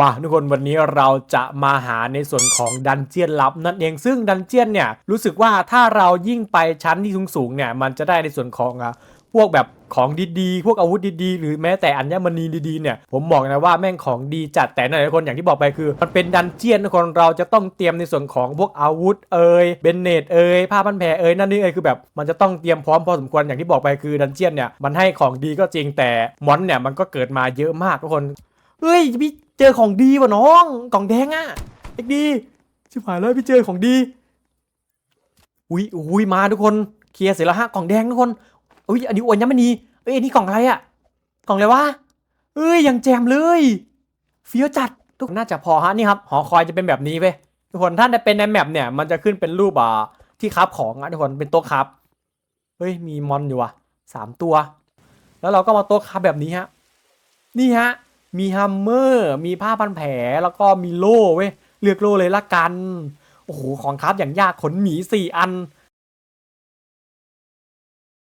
มาทุกคนวันนี้เราจะมาหาในส่วนของดันเจียนลับนั่นเองซึ่งดันเจียนเนี่ยรู้สึกว่าถ้าเรายิ่งไปชั้นที่สูงๆเนี่ยมันจะได้ในส่วนของอะพวกแบบของดีๆ พวกอาวุธดีๆ หรือแม้แต่อัญมณีดีๆ เนี่ย ผมบอกนะว่าแม่งของดีจัดแต่หละทุกคนอย่างที่บอกไปคือ มันเป็นดันเจียนทุกคนเราจะต้องเตรียมในส่วนของพวกอาวุธเอ่ยเบนเนตเอ่ยผ้าพันแผลเอ่ยนั่นนี่เอ่ยคือแบบมันจะต้องเตรียมพร้อมพอสมควรอย่างที่บอกไปคือดันเจียนเนี่ยมันให้ของดีก็จริงแต่มอนเนี่ยมันก็เกิดมาเยอะมากทุกคน เฮ้ยพี่เจอของดีว่ะน้อง กล่องแดงอะเอ็กดี ชิบหายแล้วพี่เจอของดี อุ้ยอุ้ยมาทุกคน เคลียร์เสร็จแล้วฮะ กล่องแดงทุกคน อุ้ยอันนี้อวนยังไม่นีเอ้ยอันนี้กล่องอะไรอะกล่องอะไรวะเอ้ยยังแจมเลยเฟี้ยวจัดทุกน่าจะพอฮะนี่ครับหอคอยจะเป็นแบบนี้เว้ยทุกคนถ้าเป็นในแมปเนี่ยมันจะขึ้นเป็นรูปอ่าที่คับของอะทุกคนเป็นโต๊ะคับเฮ้ยมีมอนอยู่ว่ะสามตัว แล้วเราก็มาโต๊ะคับแบบนี้ฮะ นี่ฮะ มีฮัมเมอร์ มีผ้าพันแผลแล้วก็มีโล่เว้ย เลือกโล่เลยละกัน โอ้โห ของครับอย่างยากขนหมีสี่อัน